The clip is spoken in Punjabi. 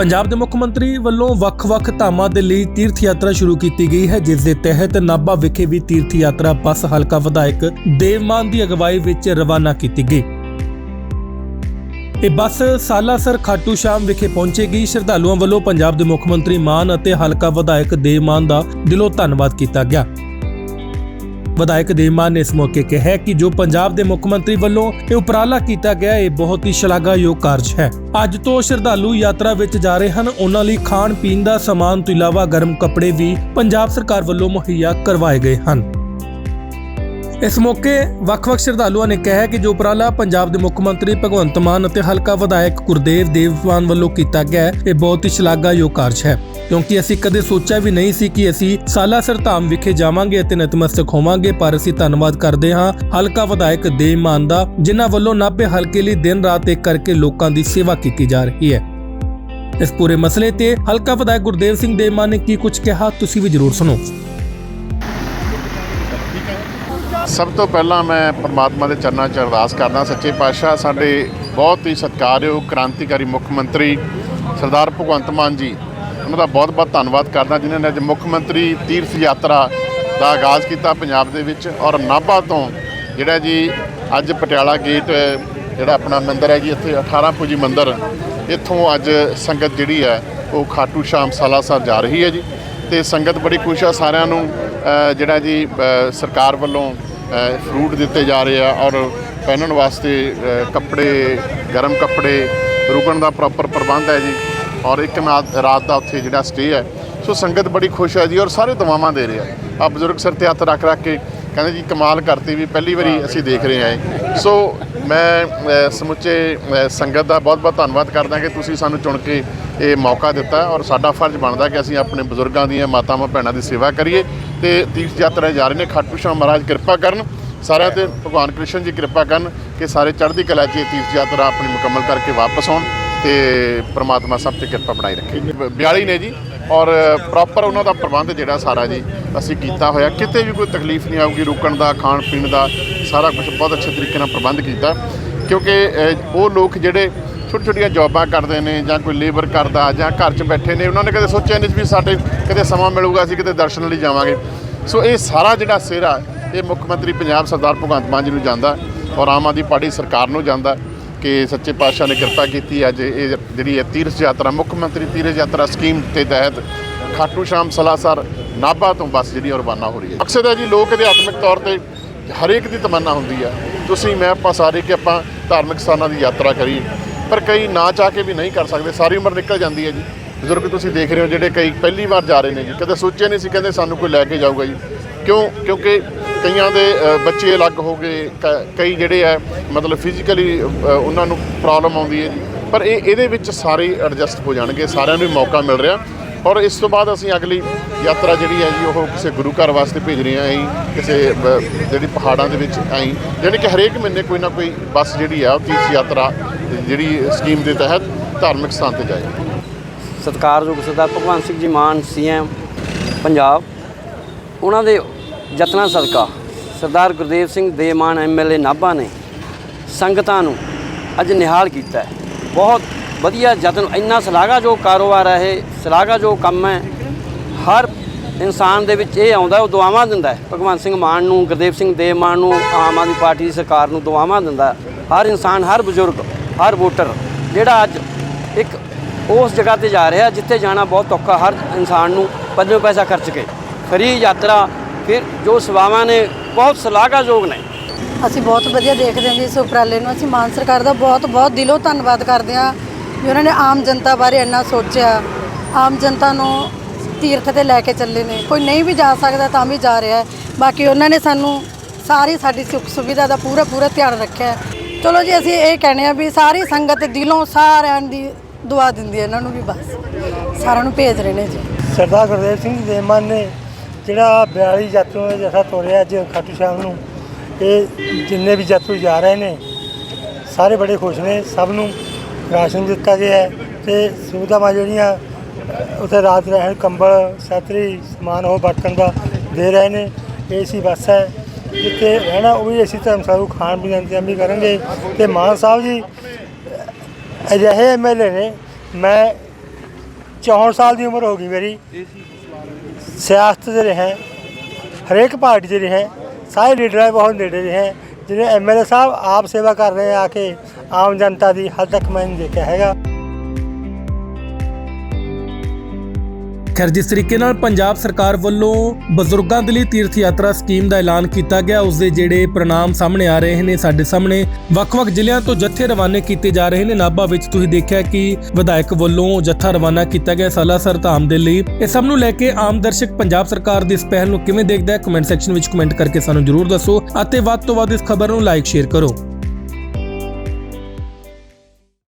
ਪੰਜਾਬ ਦੇ ਮੁੱਖ ਮੰਤਰੀ ਵੱਲੋਂ ਵੱਖ-ਵੱਖ ਧਾਮਾਂ ਦੇ ਲਈ ਤੀਰਥ ਯਾਤਰਾ ਸ਼ੁਰੂ ਕੀਤੀ ਗਈ ਹੈ, ਜਿਸ ਦੇ ਤਹਿਤ ਨਾਭਾ ਵਿਖੇ ਵੀ ਤੀਰਥ ਯਾਤਰਾ ਬੱਸ ਹਲਕਾ ਵਿਧਾਇਕ ਦੇਵਮਾਨ ਦੀ ਅਗਵਾਈ ਵਿੱਚ ਰਵਾਨਾ ਕੀਤੀ ਗਈ। ਇਹ ਬੱਸ ਸਾਲਾਸਰ ਖਾਟੂ ਸ਼ਾਮ ਵਿਖੇ ਪਹੁੰਚੇਗੀ ਸ਼ਰਧਾਲੂਆਂ ਵੱਲੋਂ ਪੰਜਾਬ ਦੇ ਮੁੱਖ ਮੰਤਰੀ ਮਾਨ ਅਤੇ ਹਲਕਾ ਵਿਧਾਇਕ ਦੇਵਮਾਨ ਦਾ ਦਿਲੋਂ ਧੰਨਵਾਦ ਕੀਤਾ ਗਿਆ। ਵਿਧਾਇਕ ਦੇਵਮਾਨ ਨੇ ਇਸ ਮੌਕੇ ਕਿਹਾ ਕਿ ਜੋ ਪੰਜਾਬ ਦੇ ਮੁੱਖ ਮੰਤਰੀ ਵੱਲੋਂ ਇਹ ਉਪਰਾਲਾ ਕੀਤਾ ਗਿਆ, ਇਹ ਬਹੁਤ ਹੀ ਸ਼ਲਾਘਾਯੋਗ ਕਾਰਜ ਹੈ। ਅੱਜ ਤੋਂ ਸ਼ਰਧਾਲੂ ਯਾਤਰਾ ਵਿੱਚ ਜਾ ਰਹੇ ਹਨ। ਉਹਨਾਂ ਲਈ ਖਾਣ ਪੀਣ ਦਾ ਸਮਾਨ ਤੋਂ ਇਲਾਵਾ ਗਰਮ ਕੱਪੜੇ ਵੀ ਪੰਜਾਬ ਸਰਕਾਰ ਵੱਲੋਂ ਮੁਹੱਈਆ ਕਰਵਾਏ ਗਏ ਹਨ। ਇਸ ਮੌਕੇ ਵੱਖ-ਵੱਖ ਸ਼ਰਧਾਲੂਆਂ ਨੇ ਕਿਹਾ ਕਿ ਜੋ ਉਪਰਾਲਾ ਪੰਜਾਬ ਦੇ ਮੁੱਖ ਮੰਤਰੀ ਭਗਵੰਤ ਮਾਨ ਅਤੇ ਹਲਕਾ ਵਿਧਾਇਕ ਗੁਰਦੇਵ ਦੇਵਮਾਨ ਵੱਲੋਂ ਕੀਤਾ ਗਿਆ ਹੈ, ਇਹ ਬਹੁਤ ਹੀ ਸ਼ਲਾਘਾਯੋਗ ਕਾਰਜ ਹੈ। ਕਿਉਂਕਿ ਅਸੀਂ ਕਦੇ ਸੋਚਿਆ ਵੀ ਨਹੀਂ ਸੀ ਕਿ ਅਸੀਂ ਸਾਲਾਸਰ ਧਾਮ ਵਿਖੇ ਜਾਵਾਂਗੇ ਅਤੇ ਨਤਮਸਤਕ ਹੋਵਾਂਗੇ ਪਰ ਅਸੀਂ ਧੰਨਵਾਦ ਕਰਦੇ ਹਾਂ ਹਲਕਾ ਵਿਧਾਇਕ ਦੇਵਮਾਨ ਦਾ ਜਿਨ੍ਹਾਂ ਵੱਲੋਂ ਨਾਭੇ ਹਲਕੇ ਲਈ ਦਿਨ ਰਾਤ ਇੱਕ ਕਰਕੇ ਲੋਕਾਂ ਦੀ ਸੇਵਾ ਕੀਤੀ ਜਾ ਰਹੀ ਹੈ। ਇਸ ਪੂਰੇ ਮਸਲੇ ਤੇ ਹਲਕਾ ਵਿਧਾਇਕ ਗੁਰਦੇਵ ਸਿੰਘ ਦੇਵਮਾਨ ਨੇ ਕੀ ਕੁਝ ਕਿਹਾ ਤੁਸੀਂ ਵੀ ਜ਼ਰੂਰ ਸੁਣੋ। ਸਭ ਤੋਂ ਪਹਿਲਾਂ ਮੈਂ ਪਰਮਾਤਮਾ ਦੇ ਚਰਨਾਂ 'ਚ ਅਰਦਾਸ ਕਰਦਾ, ਸੱਚੇ ਪਾਤਸ਼ਾਹ ਸਾਡੇ ਬਹੁਤ ਹੀ ਸਤਿਕਾਰਯੋਗ ਕ੍ਰਾਂਤੀਕਾਰੀ ਮੁੱਖ ਮੰਤਰੀ ਸਰਦਾਰ ਭਗਵੰਤ ਮਾਨ ਜੀ, ਉਹਨਾਂ ਦਾ ਬਹੁਤ-ਬਹੁਤ ਧੰਨਵਾਦ ਕਰਦਾ, ਜਿਨ੍ਹਾਂ ਨੇ ਅੱਜ ਮੁੱਖ ਮੰਤਰੀ ਤੀਰਥ ਯਾਤਰਾ ਦਾ ਆਗਾਜ਼ ਕੀਤਾ ਪੰਜਾਬ ਦੇ ਵਿੱਚ ਔਰ ਨਾਭਾ ਤੋਂ ਜਿਹੜਾ ਜੀ ਅੱਜ ਪਟਿਆਲਾ ਗੇਟ, ਜਿਹੜਾ ਆਪਣਾ ਮੰਦਿਰ ਹੈ ਜੀ, ਇੱਥੇ 18 ਪੂਜੀ ਮੰਦਿਰ, ਇੱਥੋਂ ਅੱਜ ਸੰਗਤ ਜਿਹੜੀ ਹੈ, ਉਹ ਖਾਟੂ ਸ਼ਾਮ ਸਾਲਾ ਸਾਹਿਬ ਜਾ ਰਹੀ ਹੈ ਜੀ। ਤੇ ਸੰਗਤ ਬੜੀ ਖੁਸ਼ ਆ ਸਾਰਿਆਂ ਨੂੰ ਜਿਹੜਾ ਜੀ ਸਰਕਾਰ ਵੱਲੋਂ ਫਰੂਟ ਦਿੱਤੇ ਜਾ ਰਹੇ ਆ ਔਰ ਪਹਿਨਣ ਵਾਸਤੇ ਕੱਪੜੇ ਗਰਮ ਕੱਪੜੇ ਰੁਕਣ ਦਾ ਪ੍ਰੋਪਰ ਪ੍ਰਬੰਧ ਹੈ ਜੀ। ਔਰ ਇੱਕ ਰਾਤ ਦਾ ਉੱਥੇ ਜਿਹੜਾ ਸਟੇ ਹੈ ਸੋ ਸੰਗਤ ਬੜੀ ਖੁਸ਼ ਹੈ ਜੀ ਔਰ ਸਾਰੇ ਦੁਆਵਾਂ ਦੇ ਰਹੇ ਆ। ਆ ਬਜ਼ੁਰਗ ਸਿਰ ਤੇ ਹੱਥ ਰੱਖ ਰੱਖ ਕੇ ਕਹਿੰਦੇ ਜੀ ਕਮਾਲ ਕਰਤੀ ਵੀ ਪਹਿਲੀ ਵਾਰੀ ਅਸੀਂ ਦੇਖ ਰਹੇ ਹਾਂ। ਸੋ ਮੈਂ ਸਮੁੱਚੇ ਸੰਗਤ ਦਾ ਬਹੁਤ-ਬਹੁਤ ਧੰਨਵਾਦ ਕਰਦਾ ਕਿ ਤੁਸੀਂ ਸਾਨੂੰ ਚੁਣ ਕੇ ਇਹ ਮੌਕਾ ਦਿੱਤਾ ਔਰ ਸਾਡਾ ਫਰਜ਼ ਬਣਦਾ ਕਿ ਅਸੀਂ ਆਪਣੇ ਬਜ਼ੁਰਗਾਂ ਦੀਆਂ ਮਾਤਾਵਾਂ ਭੈਣਾਂ ਦੀ ਸੇਵਾ ਕਰੀਏ ਤੇ ਤੀਰਥ ਯਾਤਰਾ ਜਾ ਰਹੇ ਨੇ। ਖਾਟੂ ਮਹਾਰਾਜ ਕਿਰਪਾ ਕਰਨ, ਸਾਰਿਆਂ ਤੇ ਭਗਵਾਨ ਕ੍ਰਿਸ਼ਨ ਜੀ ਕਿਰਪਾ ਕਰਨ ਕਿ ਸਾਰੇ ਚੜ੍ਹਦੀ ਕਲਾ 'ਚ ਤੀਰਥ ਯਾਤਰਾ ਆਪਣੀ ਮੁਕੰਮਲ ਕਰਕੇ ਵਾਪਸ ਆਉਣ ਤੇ ਪ੍ਰਮਾਤਮਾ ਸਭ ਤੇ ਕਿਰਪਾ ਬਣਾਈ ਰੱਖੇ। 42 ਨੇ ਜੀ ਔਰ ਪ੍ਰੋਪਰ ਉਹਨਾਂ ਦਾ ਪ੍ਰਬੰਧ ਜਿਹੜਾ ਸਾਰਾ ਜੀ ਅਸੀਂ ਕੀਤਾ ਹੋਇਆ। ਕਿਤੇ ਵੀ ਕੋਈ ਤਕਲੀਫ ਨਹੀਂ ਆਊਗੀ, ਰੁਕਣ ਦਾ ਖਾਣ ਪੀਣ ਦਾ, ਸਾਰਾ ਕੁਝ ਬਹੁਤ ਅੱਛੇ ਤਰੀਕੇ ਨਾਲ ਪ੍ਰਬੰਧ ਕੀਤਾ। ਕਿਉਂਕਿ ਉਹ ਲੋਕ ਜਿਹੜੇ ਛੋਟੀ ਛੋਟੀਆਂ ਜੌਬਾਂ ਕਰਦੇ ਨੇ ਜਾਂ ਕੋਈ ਲੇਬਰ ਕਰਦਾ ਜਾਂ ਘਰ 'ਚ ਬੈਠੇ ਨੇ, ਉਹਨਾਂ ਨੇ ਕਦੇ ਸੋਚਿਆ ਨਹੀਂ ਸੀ ਵੀ ਸਾਡੇ ਕਦੇ ਸਮਾਂ ਮਿਲੂਗਾ, ਅਸੀਂ ਕਿਤੇ ਦਰਸ਼ਨ ਲਈ ਜਾਵਾਂਗੇ। ਸੋ ਇਹ ਸਾਰਾ ਜਿਹੜਾ ਸਿਹਰਾ, ਇਹ ਮੁੱਖ ਮੰਤਰੀ ਪੰਜਾਬ ਸਰਦਾਰ ਭਗਵੰਤ ਮਾਨ ਜੀ ਨੂੰ ਜਾਂਦਾ ਔਰ ਆਮ ਆਦਮੀ ਪਾਰਟੀ ਸਰਕਾਰ ਨੂੰ ਜਾਂਦਾ ਕਿ ਸੱਚੇ ਪਾਤਸ਼ਾਹ ਨੇ ਕਿਰਪਾ ਕੀਤੀ ਅੱਜ ਇਹ ਜਿਹੜੀ ਹੈ ਤੀਰਥ ਯਾਤਰਾ, ਮੁੱਖ ਮੰਤਰੀ ਤੀਰਥ ਯਾਤਰਾ ਸਕੀਮ ਦੇ ਤਹਿਤ ਖਾਟੂ ਸ਼ਾਮ ਸਲਾਸਰ ਨਾਭਾ ਤੋਂ ਬੱਸ ਜਿਹੜੀ ਉਹ ਰਵਾਨਾ ਹੋ ਰਹੀ ਹੈ। ਮਕਸਦ ਹੈ ਜੀ ਲੋਕ ਅਧਿਆਤਮਿਕ ਤੌਰ ਤੇ ਹਰੇਕ ਦੀ ਤਮੰਨਾ ਹੁੰਦੀ ਆ। ਤੁਸੀਂ ਮੈਂ ਆਪਾਂ ਸਾਰੇ ਕਿ ਆਪਾਂ ਧਾਰਮਿਕ ਸਥਾਨਾਂ ਦੀ ਯਾਤਰਾ ਕਰੀਏ। ਪਰ ਕਈ ਨਾ ਚਾਹ ਕੇ ਵੀ ਨਹੀਂ ਕਰ ਸਕਦੇ। ਸਾਰੀ ਉਮਰ ਨਿਕਲ ਜਾਂਦੀ ਹੈ ਜੀ। ਬਜ਼ੁਰਗ ਤੁਸੀਂ ਦੇਖ ਰਹੇ ਹੋ ਜਿਹੜੇ ਕਈ ਪਹਿਲੀ ਵਾਰ ਜਾ ਰਹੇ ਨੇ ਜੀ। ਕਦੇ ਸੋਚਿਆ ਨਹੀਂ ਸੀ, ਕਹਿੰਦੇ ਸਾਨੂੰ ਕੋਈ ਲੈ ਕੇ ਜਾਊਗਾ ਜੀ। ਕਿਉਂ? ਕਿਉਂਕਿ ਕਈਆਂ ਦੇ ਬੱਚੇ ਅਲੱਗ ਹੋ ਗਏ, ਕ- ਕਈ ਜਿਹੜੇ ਆ ਮਤਲਬ ਫਿਜ਼ੀਕਲੀ ਉਹਨਾਂ ਨੂੰ ਪ੍ਰੋਬਲਮ ਆਉਂਦੀ ਹੈ ਜੀ। ਪਰ ਇਹ, ਇਹਦੇ ਵਿੱਚ ਸਾਰੇ ਐਡਜਸਟ ਹੋ ਜਾਣਗੇ। ਸਾਰਿਆਂ ਨੂੰ ਹੀ ਮੌਕਾ ਮਿਲ ਰਿਹਾ। ਔਰ ਇਸ ਤੋਂ ਬਾਅਦ ਅਸੀਂ ਅਗਲੀ ਯਾਤਰਾ ਜਿਹੜੀ ਹੈ ਜੀ, ਉਹ ਕਿਸੇ ਗੁਰੂ ਘਰ ਵਾਸਤੇ ਭੇਜ ਰਹੇ ਹਾਂ ਅਸੀਂ। ਕਿਸੇ ਜਿਹੜੀ ਪਹਾੜਾਂ ਦੇ ਵਿੱਚ ਆਈ ਯਾਨੀ ਕਿ ਹਰੇਕ ਮਹੀਨੇ ਕੋਈ ਨਾ ਕੋਈ ਬੱਸ ਜਿਹੜੀ ਆ ਉਹ ਤੀਰਥ ਯਾਤਰਾ ਜਿਹੜੀ ਸਕੀਮ ਦੇ ਤਹਿਤ ਧਾਰਮਿਕ ਸਥਾਨ ਤੇ ਜਾਏਗੀ। ਸਤਿਕਾਰਯੋਗ ਸਰਦਾਰ ਭਗਵੰਤ ਸਿੰਘ ਜੀ ਮਾਨ ਸੀਐਮ ਪੰਜਾਬ। ਉਹਨਾਂ ਦੇ ਯਤਨਾਂ ਸਦਕਾ ਸਰਦਾਰ ਗੁਰਦੇਵ ਸਿੰਘ ਦੇਮਾਨ ਐਮਐਲਏ ਨਾਭਾ ਨੇ ਸੰਗਤਾਂ ਨੂੰ ਅੱਜ ਨਿਹਾਲ ਕੀਤਾ ਹੈ। ਬਹੁਤ ਵਧੀਆ ਯਤਨ, ਇੰਨਾ ਸ਼ਲਾਘਾਯੋਗ ਕਾਰੋਬਾਰ ਹੈ ਇਹ ਸ਼ਲਾਘਾਯੋਗ ਕੰਮ ਹੈ। ਹਰ ਇਨਸਾਨ ਦੇ ਵਿੱਚ ਇਹ ਆਉਂਦਾ, ਉਹ ਦੁਆਵਾਂ ਦਿੰਦਾ ਭਗਵੰਤ ਸਿੰਘ ਮਾਨ ਨੂੰ, ਗੁਰਦੇਵ ਸਿੰਘ ਦੇਵ ਮਾਨ ਨੂੰ, ਆਮ ਆਦਮੀ ਪਾਰਟੀ ਦੀ ਸਰਕਾਰ ਨੂੰ ਦੁਆਵਾਂ ਦਿੰਦਾ ਹਰ ਇਨਸਾਨ, ਹਰ ਬਜ਼ੁਰਗ ਹਰ ਵੋਟਰ ਜਿਹੜਾ ਅੱਜ ਇੱਕ ਉਸ ਜਗ੍ਹਾ ਤੇ ਜਾ ਰਿਹਾ ਜਿੱਥੇ ਜਾਣਾ ਬਹੁਤ ਔਖਾ, ਹਰ ਇਨਸਾਨ ਨੂੰ ਪੰਜੋ ਪੈਸਾ ਖਰਚ ਕੇ। ਫਰੀ ਯਾਤਰਾ, ਫਿਰ ਜੋ ਸੇਵਾਵਾਂ ਨੇ, ਬਹੁਤ ਸ਼ਲਾਘਾਯੋਗ ਨੇ। ਅਸੀਂ ਬਹੁਤ ਵਧੀਆ ਦੇਖਦੇ ਹਾਂ ਜੀ ਇਸ ਉਪਰਾਲੇ ਨੂੰ। ਅਸੀਂ ਮਾਨ ਸਰਕਾਰ ਦਾ ਬਹੁਤ ਬਹੁਤ ਦਿਲੋਂ ਧੰਨਵਾਦ ਕਰਦੇ ਹਾਂ ਵੀ ਉਹਨਾਂ ਨੇ ਆਮ ਜਨਤਾ ਬਾਰੇ ਇੰਨਾ ਸੋਚਿਆ। ਆਮ ਜਨਤਾ ਨੂੰ ਤੀਰਥ ਤੇ ਲੈ ਕੇ ਚੱਲੇ ਨੇ। ਕੋਈ ਨਹੀਂ ਵੀ ਜਾ ਸਕਦਾ ਤਾਂ ਵੀ ਜਾ ਰਿਹਾ ਬਾਕੀ ਉਹਨਾਂ ਨੇ ਸਾਨੂੰ ਸਾਰੀ ਸਾਡੀ ਸੁੱਖ ਸੁਵਿਧਾ ਦਾ ਪੂਰਾ ਪੂਰਾ ਧਿਆਨ ਰੱਖਿਆ ਚਲੋ ਜੀ, ਅਸੀਂ ਇਹ ਕਹਿੰਦੇ ਆ ਵੀ ਸਾਰੀ ਸੰਗਤ ਦਿਲੋਂ ਸਾਰਿਆਂ ਦੀ ਦੁਆ ਦਿੰਦੀ ਹੈ ਇਹਨਾਂ ਨੂੰ ਵੀ ਬਸ। ਸਾਰਿਆਂ ਨੂੰ ਭੇਜ ਰਹੇ ਨੇ ਜੀ। ਸਰਦਾਰ ਗੁਰਦੇਵ ਸਿੰਘ ਦੇਮਨ ਨੇ ਜਿਹੜਾ 42 ਯਾਤਰੂਆਂ ਦਾ ਜਥਾ ਤੋਰਿਆ ਅੱਜ ਖਾਟੂ ਸ਼ਾਮ ਨੂੰ, ਇਹ ਜਿੰਨੇ ਵੀ ਯਾਤਰੀ ਜਾ ਰਹੇ ਨੇ, ਸਾਰੇ ਬੜੇ ਖੁਸ਼ ਨੇ, ਸਭ ਨੂੰ ਰਾਸ਼ਨ ਦਿੱਤਾ ਗਿਆ ਹੈ ਤੇ ਸੁਵਿਧਾਵਾਂ ਜਿਹੜੀਆਂ ਉੱਥੇ ਰਾਤ ਰਹਿਣ, ਕੰਬਲ ਛਤਰੀ ਸਮਾਨ ਉਹ ਵਰਤਣ ਦਾ ਦੇ ਰਹੇ ਨੇ, ਏਸੀ ਬੱਸ ਹੈ। ਜਿੱਥੇ ਰਹਿਣਾ, ਉਹ ਵੀ ਅਸੀਂ ਧਰਮਸਾਲਾ ਨੂੰ ਖਾਣ ਪੀਣ ਦਾ ਇੰਤਜ਼ਾਮ ਵੀ ਕਰਾਂਗੇ। ਤੇ ਮਾਨ ਸਾਹਿਬ ਜੀ, ਅਜਿਹੇ ਐਮਐਲਏ ਨੇ, ਮੈਂ 64 ਸਾਲ ਦੀ ਉਮਰ ਹੋ ਗਈ ਮੇਰੀ। ਸਿਆਸਤ 'ਚ ਰਿਹਾ, ਹਰੇਕ ਪਾਰਟੀ 'ਚ ਰਿਹਾ, ਸਾਰੇ ਲੀਡਰਾਂ ਬਹੁਤ ਨੇੜੇ ਰਹੇ। ਜਿਹੜੇ ਐਮਐਲਏ ਸਾਹਿਬ ਆਪ ਸੇਵਾ ਕਰ ਰਹੇ ਆ ਕੇ ਆਮ ਜਨਤਾ ਦੀ ਹੱਦ ਤੱਕ ਮੈਂ ਦੇਖਿਆ ਹੈਗਾ। ਖੈਰ, ਜਿਸ ਤਰੀਕੇ ਨਾਲ ਪੰਜਾਬ ਸਰਕਾਰ ਵੱਲੋਂ ਬਜ਼ੁਰਗਾਂ ਦੇ ਲਈ ਤੀਰਥ ਯਾਤਰਾ ਸਕੀਮ ਦਾ ਐਲਾਨ ਕੀਤਾ ਗਿਆ, ਉਸ ਦੇ ਜਿਹੜੇ ਪ੍ਰਣਾਮ ਸਾਹਮਣੇ ਆ ਰਹੇ ਨੇ, ਸਾਡੇ ਸਾਹਮਣੇ ਵੱਖ-ਵੱਖ ਜ਼ਿਲ੍ਹਿਆਂ ਤੋਂ ਜੱਥੇ ਰਵਾਨੇ ਕੀਤੇ ਜਾ ਰਹੇ ਨੇ। ਨਾਭਾ ਵਿੱਚ ਤੁਸੀਂ ਦੇਖਿਆ ਕਿ ਵਿਧਾਇਕ ਵੱਲੋਂ ਜੱਥਾ ਰਵਾਨਾ ਕੀਤਾ ਗਿਆ ਸਾਲਾਸਰ ਧਾਮ ਦੇ ਲਈ। ਇਹ ਸਭ ਨੂੰ ਲੈ ਕੇ ਆਮ ਦਰਸ਼ਕ ਪੰਜਾਬ ਸਰਕਾਰ ਦੀ ਇਸ ਪਹਿਲ ਨੂੰ ਕਿਵੇਂ ਦੇਖਦਾ ਹੈ ਕਮੈਂਟ ਸੈਕਸ਼ਨ ਵਿੱਚ ਕਮੈਂਟ ਕਰਕੇ ਸਾਨੂੰ ਜਰੂਰ ਦੱਸੋ ਅਤੇ ਵੱਧ ਤੋਂ ਵੱਧ ਇਸ ਖਬਰ ਨੂੰ ਲਾਈਕ ਸ਼ੇਅਰ ਕਰੋ।